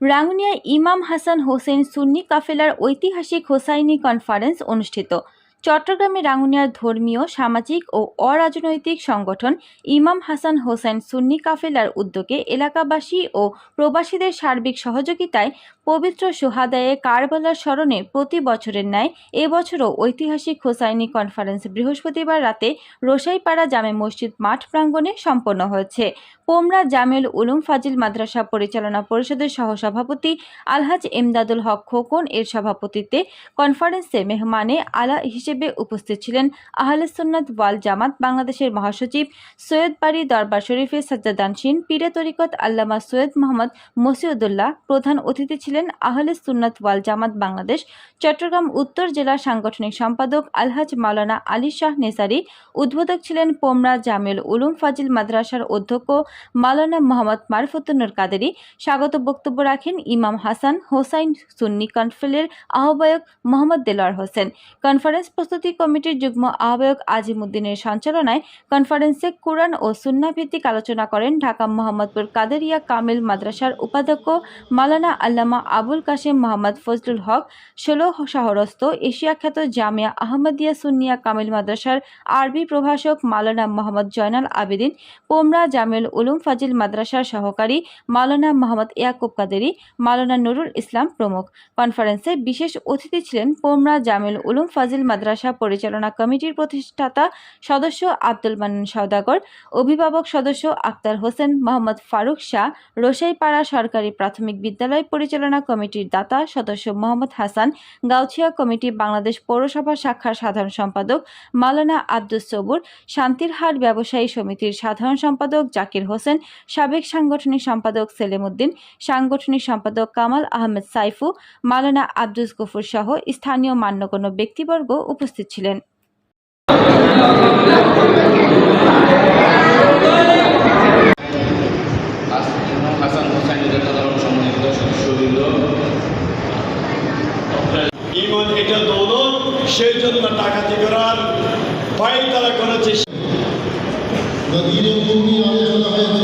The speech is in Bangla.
রাঙ্গুনিয়ায় ইমাম হাসান হোসেন সুন্নি কাফেলার ঐতিহাসিক হোসাইনি কনফারেন্স অনুষ্ঠিত। চট্টগ্রামে রাঙ্গুনিয়ার ধর্মীয়, সামাজিক ও অরাজনৈতিক সংগঠন ইমাম হাসান হোসেন সুন্নি কাফেলার উদ্যোগে এলাকাবাসী ও প্রবাসীদের সার্বিক সহযোগিতায় পবিত্র সোহাদায়ে কারবালার স্মরণে প্রতি বছরের ন্যায় এবছরও ঐতিহাসিক হোসাইনি কনফারেন্স বৃহস্পতিবার রাতে রোসাইপাড়া জামে মসজিদ মাঠ প্রাঙ্গণে সম্পন্ন হয়েছে। পোমরা জামেল উলুম ফাজিল মাদ্রাসা পরিচালনা পরিষদের সহসভাপতি আলহাজ এমদাদুল হক খোকন এর সভাপতিত্বে কনফারেন্সে মেহমানে আলা হিসেবে উপস্থিত ছিলেন আহলে সুন্নাত ওয়াল জামাত বাংলাদেশের মহাসচিব সৈয়দ বাড়ি দরবার শরীফের সাজ্জাদানসিন পীরে তরিকত আল্লামা সৈয়দ মোহাম্মদ মসিউদুল্লাহ প্রধান অতিথি ছিলেন আহলে সুন্নাত ওয়াল জামাত বাংলাদেশ, চট্টগ্রাম উত্তর জেলা সাংগঠনিক সম্পাদক আলহাজ মাওলানা আলী শাহ নেসারি, উদ্বোধক ছিলেন পোমরা জামিউল উলুম ফাজিল মাদ্রাসার অধ্যক্ষ মাওলানা মোহাম্মদ মারফতুন্নুর কাদেরি। স্বাগত বক্তব্য রাখেন ইমাম হাসান হোসাইন সুন্নি কনফেলের আহ্বায়ক মোহাম্মদ দেলোয়ার হোসেন। কনফারেন্স প্রস্তুতি কমিটির যুগ্ম আহ্বায়ক আজিমুদ্দিনের সঞ্চালনায় কনফারেন্সে কোরআন ও সুন্না ভিত্তিক আলোচনা করেন ঢাকা মোহাম্মদপুর কাদেরিয়া কামিল মাদ্রাসার উপাধ্যক্ষ মালানা আল্লামা আবুল কাশেম মোহাম্মদ ফজলুল হক, ষোলো শহরস্থ এশিয়া খ্যাত জামিয়া আহমদিয়া সুন্নিয়া কামিল মাদ্রাসার আরবি প্রভাষক মালানা মোহাম্মদ জয়নাল আবেদিন, পোমরা জামিউল উলুম ফাজিল মাদ্রাসার সহকারী মালানা মোহাম্মদ ইয়াকুব কাদেরি মালানা নুরুল ইসলাম প্রমুখ। কনফারেন্সে বিশেষ অতিথি ছিলেন পোমরা জামিল উলুম ফাজিল মাদ্রাসা পরিচালনা কমিটির প্রতিষ্ঠাতা সদস্য আব্দুল মান্নান সওদাগর, অভিভাবক সদস্য আক্তার হোসেন মোহাম্মদ ফারুক শাহ রোসাইপাড়া সরকারি প্রাথমিক বিদ্যালয় পরিচালনা কমিটির দাতা সদস্য মোহাম্মদ হাসান, গাউছিয়া কমিটি বাংলাদেশ পৌরসভা শাখার সাধারণ সম্পাদক মালানা আব্দুস সবুর শান্তিরহাট ব্যবসায়ী সমিতির সাধারণ সম্পাদক জাকির হোসেন, সাবেক সাংগঠনিক সম্পাদক সেলিম উদ্দিন, সাংগঠনিক সম্পাদক কামাল আহমেদ সাইফু মালানা আব্দুস গফুর সহ স্থানীয় মান্যগণ্য ব্যক্তিবর্গ উপস্থিত ছিলেন হাসান হোসেন সাধারণ সম্মানিত সদস্যবৃন্দ ইমান এটা দৌলত সেই জন্য ডাকাতি করার পাই তারা করেছে। নদীর ভূমি আলোচনা হয়েছে।